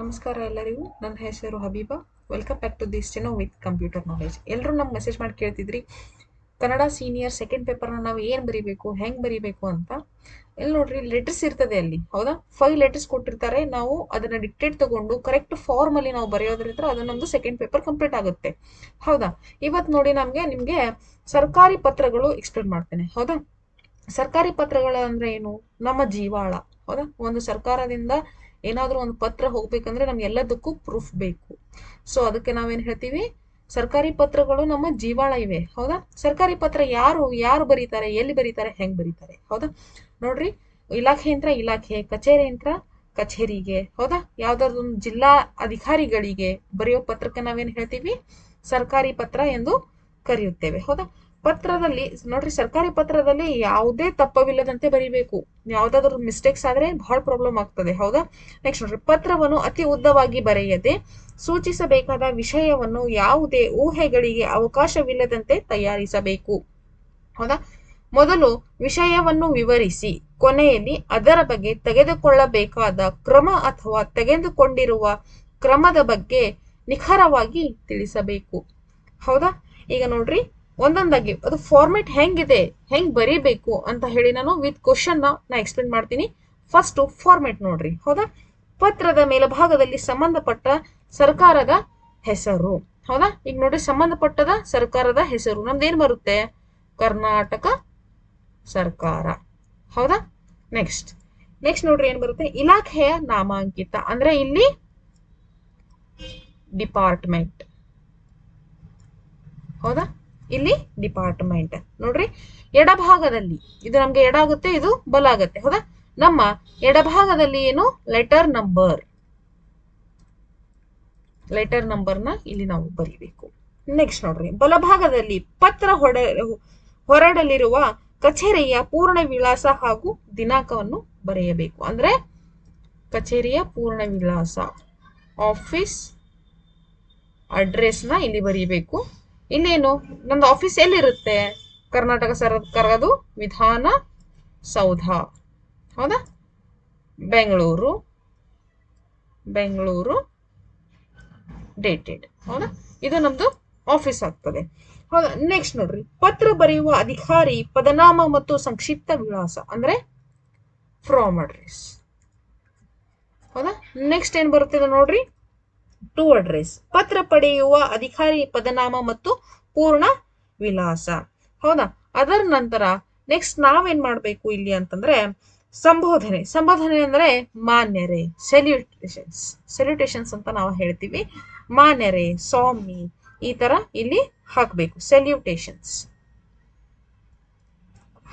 ನಮಸ್ಕಾರ ಎಲ್ಲರಿಗೂ. ನನ್ನ ಹೆಸರು Habiba. Welcome back to this channel with computer knowledge ಎಲ್ಲರೂ ನಮ್ಗೆ ಮೆಸೇಜ್ ಮಾಡಿ ಕೇಳ್ತಿದ್ರಿ, ಕನ್ನಡ ಸೀನಿಯರ್ ಸೆಕೆಂಡ್ ಪೇಪರ್ನ ನಾವು ಏನು ಬರಿಬೇಕು, ಹೆಂಗೆ ಬರಿಬೇಕು ಅಂತ? ಎಲ್ಲಿ ನೋಡ್ರಿ ಲೆಟರ್ಸ್ ಇರ್ತದೆ ಅಲ್ಲಿ. ಹೌದಾ? ಫೈವ್ ಲೆಟರ್ಸ್ ಕೊಟ್ಟಿರ್ತಾರೆ. ನಾವು ಅದನ್ನ ಡಿಕ್ಟೇಟ್ ತಗೊಂಡು ಕರೆಕ್ಟ್ ಫಾರ್ಮಲ್ಲಿ ನಾವು ಬರೆಯೋದ್ರಿಂದ ಅದು ನಮ್ದು ಸೆಕೆಂಡ್ ಪೇಪರ್ ಕಂಪ್ಲೀಟ್ ಆಗುತ್ತೆ. ಹೌದಾ? ಇವತ್ತು ನೋಡಿ ನಮಗೆ ನಿಮಗೆ ಸರ್ಕಾರಿ ಪತ್ರಗಳು ಎಕ್ಸ್ಪ್ಲೇನ್ ಮಾಡ್ತೇನೆ. ಹೌದಾ? ಸರ್ಕಾರಿ ಪತ್ರಗಳು ಅಂದ್ರೆ ಏನು? ನಮ್ಮ ಜೀವಾಳ. ಹೌದಾ? ಒಂದು ಸರ್ಕಾರದಿಂದ ಏನಾದ್ರೂ ಒಂದು ಪತ್ರ ಹೋಗ್ಬೇಕಂದ್ರೆ ನಮ್ಗೆ ಎಲ್ಲದಕ್ಕೂ ಪ್ರೂಫ್ ಬೇಕು. ಸೊ ಅದಕ್ಕೆ ನಾವೇನ್ ಹೇಳ್ತೀವಿ? ಸರ್ಕಾರಿ ಪತ್ರಗಳು ನಮ್ಮ ಜೀವಾಳ ಇವೆ. ಹೌದಾ? ಸರ್ಕಾರಿ ಪತ್ರ ಯಾರು ಯಾರು ಬರೀತಾರೆ? ಎಲ್ಲಿ ಬರೀತಾರೆ? ಹೆಂಗ್ ಬರೀತಾರೆ? ಹೌದಾ? ನೋಡ್ರಿ, ಇಲಾಖೆ ಯಂತ್ರ ಇಲಾಖೆ, ಕಚೇರಿ ಯಂತ್ರ ಕಚೇರಿಗೆ. ಹೌದಾ? ಯಾವ್ದಾದ್ರು ಒಂದು ಜಿಲ್ಲಾ ಅಧಿಕಾರಿಗಳಿಗೆ ಬರೆಯೋ ಪತ್ರಕ್ಕೆ ನಾವೇನ್ ಹೇಳ್ತೀವಿ? ಸರ್ಕಾರಿ ಪತ್ರ ಎಂದು ಕರೆಯುತ್ತೇವೆ. ಹೌದಾ? ಪತ್ರದಲ್ಲಿ, ನೋಡ್ರಿ ಸರ್ಕಾರಿ ಪತ್ರದಲ್ಲಿ ಯಾವುದೇ ತಪ್ಪವಿಲ್ಲದಂತೆ ಬರಿಬೇಕು. ಯಾವ್ದಾದ್ರು ಮಿಸ್ಟೇಕ್ಸ್ ಆದ್ರೆ ಬಹಳ ಪ್ರಾಬ್ಲಮ್ ಆಗ್ತದೆ, ಹೌದಾ? ನೆಕ್ಸ್ಟ್ ನೋಡ್ರಿ, ಪತ್ರವನ್ನು ಅತಿ ಉದ್ದವಾಗಿ ಬರೆಯದೆ ಸೂಚಿಸಬೇಕಾದ ವಿಷಯವನ್ನು ಯಾವುದೇ ಊಹೆಗಳಿಗೆ ಅವಕಾಶವಿಲ್ಲದಂತೆ ತಯಾರಿಸಬೇಕು, ಹೌದಾ? ಮೊದಲು ವಿಷಯವನ್ನು ವಿವರಿಸಿ, ಕೊನೆಯಲ್ಲಿ ಅದರ ಬಗ್ಗೆ ತೆಗೆದುಕೊಳ್ಳಬೇಕಾದ ಕ್ರಮ ಅಥವಾ ತೆಗೆದುಕೊಂಡಿರುವ ಕ್ರಮದ ಬಗ್ಗೆ ನಿಖರವಾಗಿ ತಿಳಿಸಬೇಕು, ಹೌದಾ? ಈಗ ನೋಡ್ರಿ ಒಂದೊಂದಾಗಿ, ಅದು ಫಾರ್ಮೆಟ್ ಹೆಂಗಿದೆ, ಹೆಂಗ್ ಬರೀಬೇಕು ಅಂತ ಹೇಳಿ ನಾನು ವಿತ್ ಕ್ವಶನ್ ನಾ ಎಕ್ಸ್ಪ್ಲೇನ್ ಮಾಡ್ತೀನಿ. ಫಸ್ಟ್ ಫಾರ್ಮೆಟ್ ನೋಡ್ರಿ, ಹೌದಾ? ಪತ್ರದ ಮೇಲ್ಭಾಗದಲ್ಲಿ ಸಂಬಂಧಪಟ್ಟ ಸರ್ಕಾರದ ಹೆಸರು, ಹೌದಾ? ಈಗ ನೋಡ್ರಿ, ಸಂಬಂಧಪಟ್ಟದ ಸರ್ಕಾರದ ಹೆಸರು, ನಮ್ದು ಏನ್ ಬರುತ್ತೆ? ಕರ್ನಾಟಕ ಸರ್ಕಾರ, ಹೌದಾ? ನೆಕ್ಸ್ಟ್ ನೆಕ್ಸ್ಟ್ ನೋಡ್ರಿ ಏನ್ ಬರುತ್ತೆ? ಇಲಾಖೆಯ ನಾಮಾಂಕಿತ, ಅಂದ್ರೆ ಇಲ್ಲಿ ಡಿಪಾರ್ಟ್ಮೆಂಟ್ ಹೌದಾ? ಇಲ್ಲಿ ಡಿಪಾರ್ಟ್ಮೆಂಟ್ ನೋಡ್ರಿ, ಎಡಭಾಗದಲ್ಲಿ. ಇದು ನಮ್ಗೆ ಎಡ ಆಗುತ್ತೆ ಇದು ಬಲ ಆಗುತ್ತೆ ಹೌದಾ? ನಮ್ಮ ಎಡಭಾಗದಲ್ಲಿ ಏನು? ಲೆಟರ್ ನಂಬರ್ ಲೆಟರ್ ನಂಬರ್ನ ಇಲ್ಲಿ ನಾವು ಬರಿಬೇಕು. ನೆಕ್ಸ್ಟ್ ನೋಡ್ರಿ, ಬಲಭಾಗದಲ್ಲಿ ಪತ್ರ ಹೊಡ, ಹೊರಡಲಿರುವ ಕಚೇರಿಯ ಪೂರ್ಣ ವಿಳಾಸ ಹಾಗೂ ದಿನಾಂಕವನ್ನು ಬರೆಯಬೇಕು. ಅಂದ್ರೆ, ಕಚೇರಿಯ ಪೂರ್ಣ ವಿಳಾಸ ಆಫೀಸ್ ಅಡ್ರೆಸ್ನ ಇಲ್ಲಿ ಬರೀಬೇಕು. ಇನ್ನೇನು? ನಮ್ದು ಆಫೀಸ್ ಎಲ್ಲಿರುತ್ತೆ? ಕರ್ನಾಟಕ ಸರ್ಕಾರದು ವಿಧಾನ ಸೌಧ. ಹೌದಾ? ಬೆಂಗಳೂರು. ಬೆಂಗಳೂರು ಡೇಟೆಡ್ ಹೌದಾ? ಇದು ನಮ್ದು ಆಫೀಸ್ ಆಗ್ತದೆ. ಹೌದಾ? ನೆಕ್ಸ್ಟ್ ನೋಡ್ರಿ. ಪತ್ರ ಬರೆಯುವ ಅಧಿಕಾರಿ, ಪದನಾಮ ಮತ್ತು ಸಂಕ್ಷಿಪ್ತ ವಿಳಾಸ, ಅಂದ್ರೆ ಫ್ರಾಮ್ ಅಡ್ರೆಸ್ ಹೌದಾ? ನೆಕ್ಸ್ಟ್ ಏನ್ ಬರುತ್ತೆ ನೋಡ್ರಿ? ಟು ಅಡ್ರೆಸ್ ಪತ್ರ ಪಡೆಯುವ ಅಧಿಕಾರಿ ಪದನಾಮ ಮತ್ತು ಪೂರ್ಣ ವಿಳಾಸ. ಹೌದಾ? ಅದರ ನಂತರ ನೆಕ್ಸ್ಟ್ ನಾವೇನ್ ಮಾಡ್ಬೇಕು ಇಲ್ಲಿ ಅಂತಂದ್ರೆ ಸಂಬೋಧನೆ. ಸಂಬೋಧನೆ ಅಂದ್ರೆ ಮಾನ್ಯರೇ. ಸೆಲ್ಯೂಟೇಷನ್ಸ್ ಸೆಲ್ಯೂಟೇಷನ್ಸ್ ಅಂತ ನಾವು ಹೇಳ್ತೀವಿ. ಮಾನ್ಯರೇ, ಸ್ವಾಮಿ ಈ ತರ ಇಲ್ಲಿ ಹಾಕ್ಬೇಕು. ಸೆಲ್ಯೂಟೇಷನ್ಸ್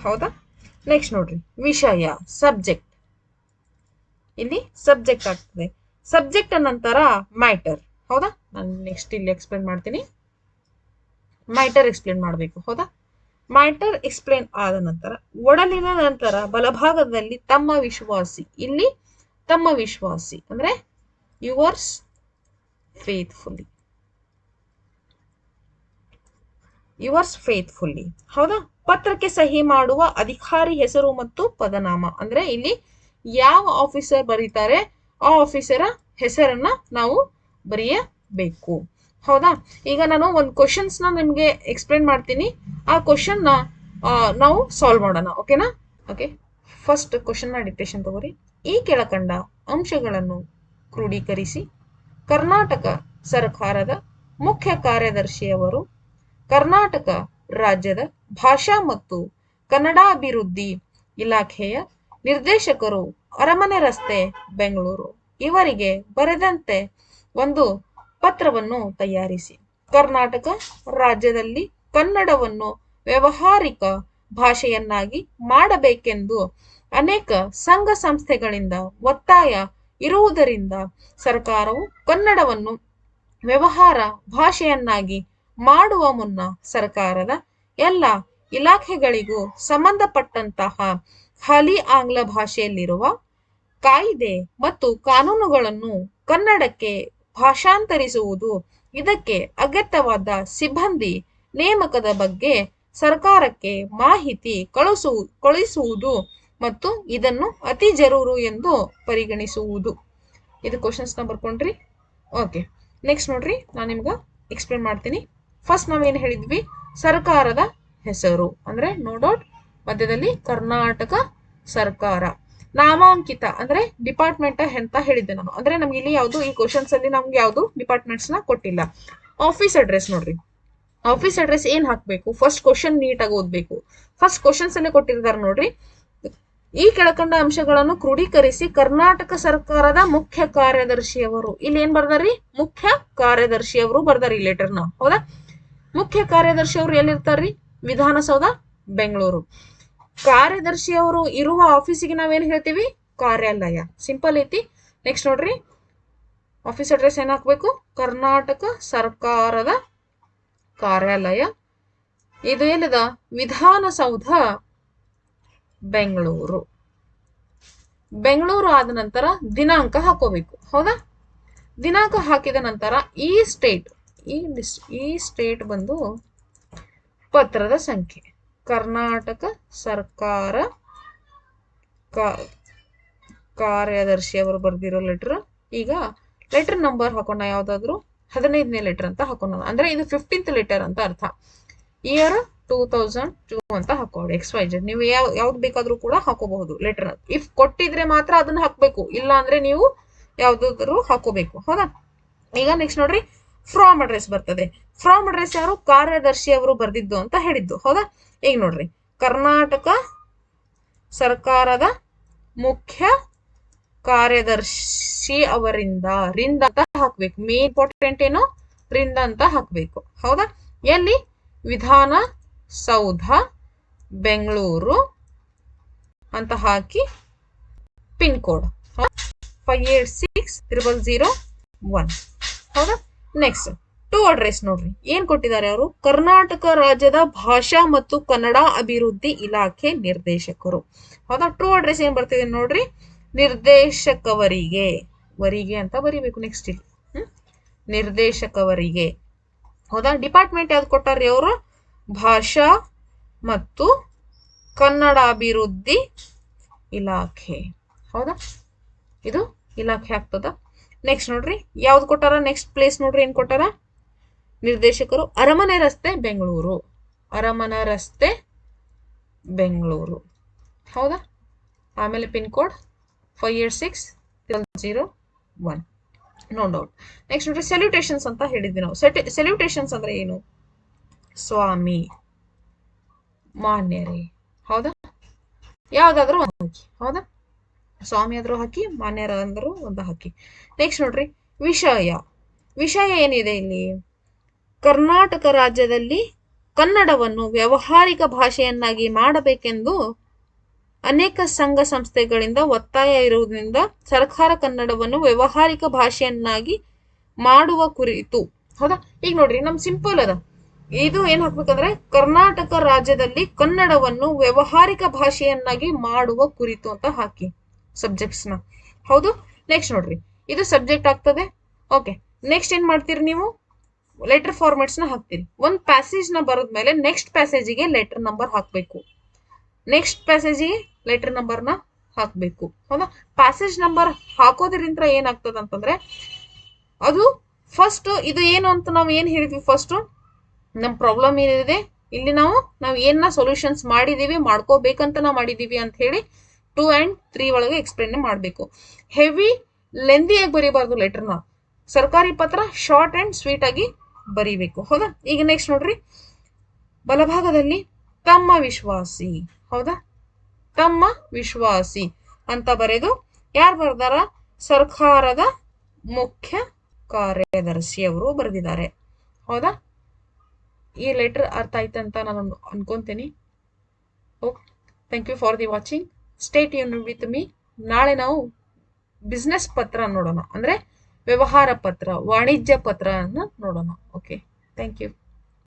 ಹೌದಾ? ನೆಕ್ಸ್ಟ್ ನೋಡ್ರಿ. ವಿಷಯ ಸಬ್ಜೆಕ್ಟ್ ಇಲ್ಲಿ ಸಬ್ಜೆಕ್ಟ್ ಆಗ್ತದೆ. ಸಬ್ಜೆಕ್ಟ್ ನಂತರ ಮ್ಯಾಟರ್ ಹೌದಾ? ನಾನು ನೆಕ್ಸ್ಟ್ ಇಲ್ಲಿ ಎಕ್ಸ್ಪ್ಲೇನ್ ಮಾಡ್ತೀನಿ. ಮ್ಯಾಟರ್ ಎಕ್ಸ್ಪ್ಲೇನ್ ಮಾಡಬೇಕು. ಹೌದಾ? ಮ್ಯಾಟರ್ ಎಕ್ಸ್ಪ್ಲೇನ್ ಆದ ನಂತರ, ಒಡಲಿನ ನಂತರ ಬಲಭಾಗದಲ್ಲಿ ತಮ್ಮ ವಿಶ್ವಾಸಿ. ಇಲ್ಲಿ ತಮ್ಮ ವಿಶ್ವಾಸಿ ಅಂದ್ರೆ ಯುವರ್ಸ್ ಫೇತ್ಫುಲ್ಲಿ ಯುವರ್ಸ್ ಫೇತ್ಫುಲ್ಲಿ ಹೌದಾ? ಪತ್ರಕ್ಕೆ ಸಹಿ ಮಾಡುವ ಅಧಿಕಾರಿ ಹೆಸರು ಮತ್ತು ಪದನಾಮ. ಅಂದ್ರೆ ಇಲ್ಲಿ ಯಾವ ಆಫೀಸರ್ ಬರೀತಾರೆ? ಆ ಆಫೀಸರ ಹೆಸರನ್ನ ನಾವು ಬರೆಯಬೇಕು. ಹೌದಾ? ಈಗ ನಾನು ಒಂದು ಕ್ವಶನ್ಸ್ನ ನಿಮ್ಗೆ ಎಕ್ಸ್ಪ್ಲೇನ್ ಮಾಡ್ತೀನಿ. ಆ ಕ್ವಶನ್ನ ನಾವು ಸಾಲ್ವ್ ಮಾಡೋಣ ಓಕೆನಾ ಓಕೆ ಫಸ್ಟ್ ಕ್ವಶನ್ನ ಡಿಕ್ಟೇಷನ್ ತಗೋರಿ. ಈ ಕೆಳಕಂಡ ಅಂಶಗಳನ್ನು ಕ್ರೋಢೀಕರಿಸಿ ಕರ್ನಾಟಕ ಸರ್ಕಾರದ ಮುಖ್ಯ ಕಾರ್ಯದರ್ಶಿಯವರು ಕರ್ನಾಟಕ ರಾಜ್ಯದ ಭಾಷಾ ಮತ್ತು ಕನ್ನಡಾಭಿವೃದ್ಧಿ ಇಲಾಖೆಯ ನಿರ್ದೇಶಕರು ಅರಮನೆ ರಸ್ತೆ, ಬೆಂಗಳೂರು. ಇವರಿಗೆ ಬರೆದಂತೆ ಒಂದು ಪತ್ರವನ್ನು ತಯಾರಿಸಿ. ಕರ್ನಾಟಕ ರಾಜ್ಯದಲ್ಲಿ ಕನ್ನಡವನ್ನು ವ್ಯವಹಾರಿಕ ಭಾಷೆಯನ್ನಾಗಿ ಮಾಡಬೇಕೆಂದು ಅನೇಕ ಸಂಘ ಸಂಸ್ಥೆಗಳಿಂದ ಒತ್ತಾಯ ಇರುವುದರಿಂದ ಸರ್ಕಾರವು ಕನ್ನಡವನ್ನು ವ್ಯವಹಾರ ಭಾಷೆಯನ್ನಾಗಿ ಮಾಡುವ ಮುನ್ನ ಸರ್ಕಾರದ ಎಲ್ಲ ಇಲಾಖೆಗಳಿಗೂ ಸಂಬಂಧಪಟ್ಟಂತಹ ಹಾಲಿ ಆಂಗ್ಲ ಭಾಷೆಯಲ್ಲಿರುವ ಕಾಯಿದೆ ಮತ್ತು ಕಾನೂನುಗಳನ್ನು ಕನ್ನಡಕ್ಕೆ ಭಾಷಾಂತರಿಸುವುದು ಇದಕ್ಕೆ ಅಗತ್ಯವಾದ ಸಿಬ್ಬಂದಿ ನೇಮಕದ ಬಗ್ಗೆ ಸರ್ಕಾರಕ್ಕೆ ಮಾಹಿತಿ ಕಳಿಸು ಕಳಿಸುವುದು ಮತ್ತು ಇದನ್ನು ಅತಿ ಜರೂರು ಎಂದು ಪರಿಗಣಿಸುವುದು. ಇದು ಕ್ವಶನ್ಸ್ನ ಬರ್ಕೊಂಡ್ರಿ ಓಕೆ ನೆಕ್ಸ್ಟ್ ನೋಡ್ರಿ, ನಾನು ನಿಮ್ಗೆ ಎಕ್ಸ್ಪ್ಲೇನ್ ಮಾಡ್ತೀನಿ. ಫಸ್ಟ್ ನಾವೇನು ಹೇಳಿದ್ವಿ? ಸರ್ಕಾರದ ಹೆಸರು. ಅಂದ್ರೆ ನೋ ಡೌಟ್ ಮಧ್ಯದಲ್ಲಿ ಕರ್ನಾಟಕ ಸರ್ಕಾರ. ನಾಮಾಂಕಿತ ಅಂದ್ರೆ ಡಿಪಾರ್ಟ್ಮೆಂಟ್ ಅಂತ ಹೇಳಿದ್ದೆ ನಾನು. ಅಂದ್ರೆ ನಮ್ಗೆ ಇಲ್ಲಿ ಯಾವುದು ಈ ಕ್ವಶನ್ಸ್ ಅಲ್ಲಿ ನಮ್ಗೆ ಯಾವುದು ಡಿಪಾರ್ಟ್ಮೆಂಟ್ಸ್ನ ಕೊಟ್ಟಿಲ್ಲ. ಆಫೀಸ್ ಅಡ್ರೆಸ್ ನೋಡ್ರಿ. ಆಫೀಸ್ ಅಡ್ರೆಸ್ ಏನ್ ಹಾಕ್ಬೇಕು? ಫಸ್ಟ್ ಕ್ವಶನ್ ನೀಟಾಗಿ ಓದ್ಬೇಕು. ಫಸ್ಟ್ ಕ್ವಶನ್ಸ್ ಅಲ್ಲೇ ಕೊಟ್ಟಿರ್ತಾರೆ ನೋಡ್ರಿ. ಈ ಕೆಳಕಂಡ ಅಂಶಗಳನ್ನು ಕ್ರೋಢೀಕರಿಸಿ ಕರ್ನಾಟಕ ಸರ್ಕಾರದ ಮುಖ್ಯ ಕಾರ್ಯದರ್ಶಿಯವರು. ಇಲ್ಲಿ ಏನ್ ಬರ್ದಾರಿ ಮುಖ್ಯ ಕಾರ್ಯದರ್ಶಿಯವರು ಬರ್ದಾರಿ ಈ ಲೆಟರ್ನ ಹೌದಾ? ಮುಖ್ಯ ಕಾರ್ಯದರ್ಶಿಯವರು ಎಲ್ಲಿರ್ತಾರ್ರಿ? ವಿಧಾನಸೌಧ, ಬೆಂಗಳೂರು. ಕಾರ್ಯದರ್ಶಿಯವರು ಇರುವ ಆಫೀಸಿಗೆ ನಾವೇನ್ ಹೇಳ್ತೀವಿ? ಕಾರ್ಯಾಲಯ. ಸಿಂಪಲ್ ಐತಿ. ನೆಕ್ಸ್ಟ್ ನೋಡ್ರಿ. ಆಫೀಸ್ ಅಡ್ರೆಸ್ ಏನ್ ಹಾಕ್ಬೇಕು? ಕರ್ನಾಟಕ ಸರ್ಕಾರದ ಕಾರ್ಯಾಲಯ. ಇದು ಏನಿದ ವಿಧಾನಸೌಧ, ಬೆಂಗಳೂರು. ಬೆಂಗಳೂರು ಆದ ನಂತರ ದಿನಾಂಕ ಹಾಕೋಬೇಕು. ಹೌದಾ? ದಿನಾಂಕ ಹಾಕಿದ ನಂತರ ಈ ಸ್ಟೇಟ್ ಈ ಈ ಸ್ಟೇಟ್ ಬಂದು ಪತ್ರದ ಸಂಖ್ಯೆ. ಕರ್ನಾಟಕ ಸರ್ಕಾರ ಕಾರ್ಯದರ್ಶಿ ಅವರು ಬರ್ದಿರೋ ಲೆಟರ್ ಈಗ ಲೆಟರ್ ನಂಬರ್ ಹಾಕೋಣ ಯಾವ್ದಾದ್ರು? ಹದಿನೈದನೇ ಲೆಟರ್ ಅಂತ ಹಾಕೋಣ. ಅಂದ್ರೆ ಇದು ಫಿಫ್ಟೀನ್ತ್ ಲೆಟರ್ ಅಂತ ಅರ್ಥ. ಇಯರ್ ಟೂ ತೌಸಂಡ್ ಟೂ ಅಂತ ಹಾಕೋಡಿ ಎಕ್ಸ್ ವೈ ಜೆಡ್ ನೀವು ಯಾವ, ಯಾವ್ದು ಬೇಕಾದ್ರೂ ಕೂಡ ಹಾಕೋಬಹುದು ಲೆಟರ್ ಇಫ್ ಕೊಟ್ಟಿದ್ರೆ ಮಾತ್ರ ಅದನ್ನ ಹಾಕ್ಬೇಕು. ಇಲ್ಲ ಅಂದ್ರೆ ನೀವು ಯಾವ್ದಾದ್ರು ಹಾಕೋಬೇಕು. ಹೌದಾ? ಈಗ ನೆಕ್ಸ್ಟ್ ನೋಡ್ರಿ ಫ್ರಾಮ್ ಅಡ್ರೆಸ್ ಬರ್ತದೆ. ಫ್ರಾಮ್ ಅಡ್ರೆಸ್ ಯಾರು? ಕಾರ್ಯದರ್ಶಿ ಅವರು ಬರೆದಿದ್ದು ಅಂತ ಹೇಳಿದ್ದು. ಹೌದಾ? ಈಗ ನೋಡ್ರಿ. ಕರ್ನಾಟಕ ಸರ್ಕಾರದ ಮುಖ್ಯ ಕಾರ್ಯದರ್ಶಿ ಅವರಿಂದ ರಿಂದ ಅಂತ ಹಾಕ್ಬೇಕು. ಮೇನ್ ಇಂಪಾರ್ಟೆಂಟ್ ಏನು? ರಿಂದ ಅಂತ ಹಾಕ್ಬೇಕು. ಹೌದಾ? ಎಲ್ಲಿ? ವಿಧಾನ ಸೌಧ ಬೆಂಗಳೂರು ಅಂತ ಹಾಕಿ pin code. Five eight six triple zero one ಹೌದಾ? ನೆಕ್ಸ್ಟ್ ಟು ಅಡ್ರೆಸ್ ನೋಡ್ರಿ. ಏನ್ ಕೊಟ್ಟಿದ್ದಾರೆ ಅವರು? ಕರ್ನಾಟಕ ರಾಜ್ಯದ ಭಾಷಾ ಮತ್ತು ಕನ್ನಡ ಅಭಿವೃದ್ಧಿ ಇಲಾಖೆ ನಿರ್ದೇಶಕರು. ಹೌದಾ? ಟ್ರೂ ಅಡ್ರೆಸ್ ಏನ್ ಬರ್ತಿದೆ ನೋಡ್ರಿ? ನಿರ್ದೇಶಕವರಿಗೆ. ವರಿಗೆ ಅಂತ ಬರಿಬೇಕು ನೆಕ್ಸ್ಟ್ ಇಲ್ಲಿ. ಹ್ಮ್? ನಿರ್ದೇಶಕವರಿಗೆ. ಹೌದಾ? ಡಿಪಾರ್ಟ್ಮೆಂಟ್ ಯಾವ್ದು ಕೊಟ್ಟಾರ್ರಿ ಅವರು? ಭಾಷಾ ಮತ್ತು ಕನ್ನಡ ಅಭಿವೃದ್ಧಿ ಇಲಾಖೆ. ಹೌದಾ? ಇದು ಇಲಾಖೆ ಆಗ್ತದ. ನೆಕ್ಸ್ಟ್ ನೋಡ್ರಿ. ಯಾವ್ದು ಕೊಟ್ಟಾರ? ನೆಕ್ಸ್ಟ್ ಪ್ಲೇಸ್ ನೋಡ್ರಿ ಏನ್ ಕೊಟ್ಟಾರ? ನಿರ್ದೇಶಕರು ಅರಮನೆ ರಸ್ತೆ, ಬೆಂಗಳೂರು. ಅರಮನೆ ರಸ್ತೆ, ಬೆಂಗಳೂರು. ಹೌದಾ? ಆಮೇಲೆ pin code five eight six zero one. No doubt. Next ನೋಡ್ರಿ ಸೆಲ್ಯೂಟೇಷನ್ಸ್ ಅಂತ ಹೇಳಿದ್ವಿ ನಾವು. ಸೆಲ್ಯೂಟೇಷನ್ಸ್ ಅಂದ್ರೆ ಏನು? ಸ್ವಾಮಿ. ಮಾನ್ಯರೇ. ಹೌದಾ? ಯಾವ್ದಾದ್ರು ಒಂದು ಹಾಕಿ ಹೌದಾ? ಸ್ವಾಮಿ ಆದ್ರೂ ಹಾಕಿ ಮಾನ್ಯರ ಅಂದ್ರೂ ಒಂದು ಹಾಕಿ ನೆಕ್ಸ್ಟ್ ನೋಡ್ರಿ, ವಿಷಯ. ವಿಷಯ ಏನಿದೆ ಇಲ್ಲಿ? ಕರ್ನಾಟಕ ರಾಜ್ಯದಲ್ಲಿ ಕನ್ನಡವನ್ನು ವ್ಯಾವಹಾರಿಕ ಭಾಷೆಯನ್ನಾಗಿ ಮಾಡಬೇಕೆಂದು ಅನೇಕ ಸಂಘ ಸಂಸ್ಥೆಗಳಿಂದ ಒತ್ತಾಯ ಇರುವುದರಿಂದ ಸರ್ಕಾರ ಕನ್ನಡವನ್ನು ವ್ಯವಹಾರಿಕ ಭಾಷೆಯನ್ನಾಗಿ ಮಾಡುವ ಕುರಿತು. ಹೌದಾ? ಈಗ ನೋಡ್ರಿ, ನಮ್ ಸಿಂಪಲ್ ಅದ. ಇದು ಏನ್ ಹಾಕ್ಬೇಕಂದ್ರೆ ಕರ್ನಾಟಕ ರಾಜ್ಯದಲ್ಲಿ ಕನ್ನಡವನ್ನು ವ್ಯವಹಾರಿಕ ಭಾಷೆಯನ್ನಾಗಿ ಮಾಡುವ ಕುರಿತು ಅಂತ ಹಾಕಿ ಸಬ್ಜೆಕ್ಟ್ಸ್ನ. ಹೌದು? ನೆಕ್ಸ್ಟ್ ನೋಡ್ರಿ. ಇದು ಸಬ್ಜೆಕ್ಟ್ ಆಗ್ತದೆ. ಓಕೆ ನೆಕ್ಸ್ಟ್ ಏನ್ ಮಾಡ್ತೀರಿ ನೀವು? ಲೆಟರ್ ಫಾರ್ಮೆಟ್ಸ್ನ ಹಾಕ್ತೀರಿ ಒಂದ್ ಪ್ಯಾಸೇಜ್ನ ಬರದ್ಮೇಲೆ ನೆಕ್ಸ್ಟ್ ಪ್ಯಾಸೇಜಿಗೆ ಲೆಟರ್ ನಂಬರ್ ಹಾಕ್ಬೇಕು. ನೆಕ್ಸ್ಟ್ ಪ್ಯಾಸೇಜಿಗೆ ಲೆಟರ್ ನಂಬರ್ನ ಹಾಕ್ಬೇಕು. ಹೌದಾ? ಪ್ಯಾಸೇಜ್ ನಂಬರ್ ಹಾಕೋದ್ರಿಂದ ಏನಾಗ್ತದ ಅಂತಂದ್ರೆ, ಅದು ಫಸ್ಟ್ ಇದು ಏನು ಅಂತ ನಾವು ಏನ್ ಹೇಳಿದ್ವಿ ಫಸ್ಟ್ ನಮ್ ಪ್ರಾಬ್ಲಮ್ ಏನಿದೆ? ಇಲ್ಲಿ ನಾವು ನಾವು ಏನ ಸೊಲ್ಯೂಷನ್ಸ್ ಮಾಡಿದೀವಿ, ಮಾಡ್ಕೋಬೇಕಂತ ನಾವು ಮಾಡಿದೀವಿ ಅಂತ ಹೇಳಿ ಟೂ ಅಂಡ್ ತ್ರೀ ಒಳಗೆ ಎಕ್ಸ್ಪ್ಲೇನ್ ಮಾಡಬೇಕು. ಹೆವಿ ಲೆಂದಿಯಾಗಿ ಬರೀಬಾರ್ದು ಲೆಟರ್ನ ಸರ್ಕಾರಿ ಪತ್ರ ಶಾರ್ಟ್ ಅಂಡ್ ಸ್ವೀಟ್ ಆಗಿ ಬರೀಬೇಕು. ಹೌದಾ? ಈಗ ನೆಕ್ಸ್ಟ್ ನೋಡ್ರಿ. ಬಲಭಾಗದಲ್ಲಿ ತಮ್ಮ ವಿಶ್ವಾಸಿ. ಹೌದಾ? ತಮ್ಮ ವಿಶ್ವಾಸಿ ಅಂತ ಬರೆದು ಯಾರು ಬರ್ದಾರ? ಸರ್ಕಾರದ ಮುಖ್ಯ ಕಾರ್ಯದರ್ಶಿ ಅವರು ಬರೆದಿದ್ದಾರೆ. ಹೌದಾ? ಈ ಲೆಟರ್ ಅರ್ಥ ಆಯ್ತಂತ ನಾನು ಅನ್ಕೊಂತೀನಿ. Okay thank you for the watching stay ಯೂನ್ with me ನಾಳೆ ನಾವು ಬಿಸ್ನೆಸ್ ಪತ್ರ ನೋಡೋಣ. ಅಂದ್ರೆ ವ್ಯವಹಾರ ಪತ್ರ ವಾಣಿಜ್ಯ ಪತ್ರ ನೋಡೋಣ. Okay thank you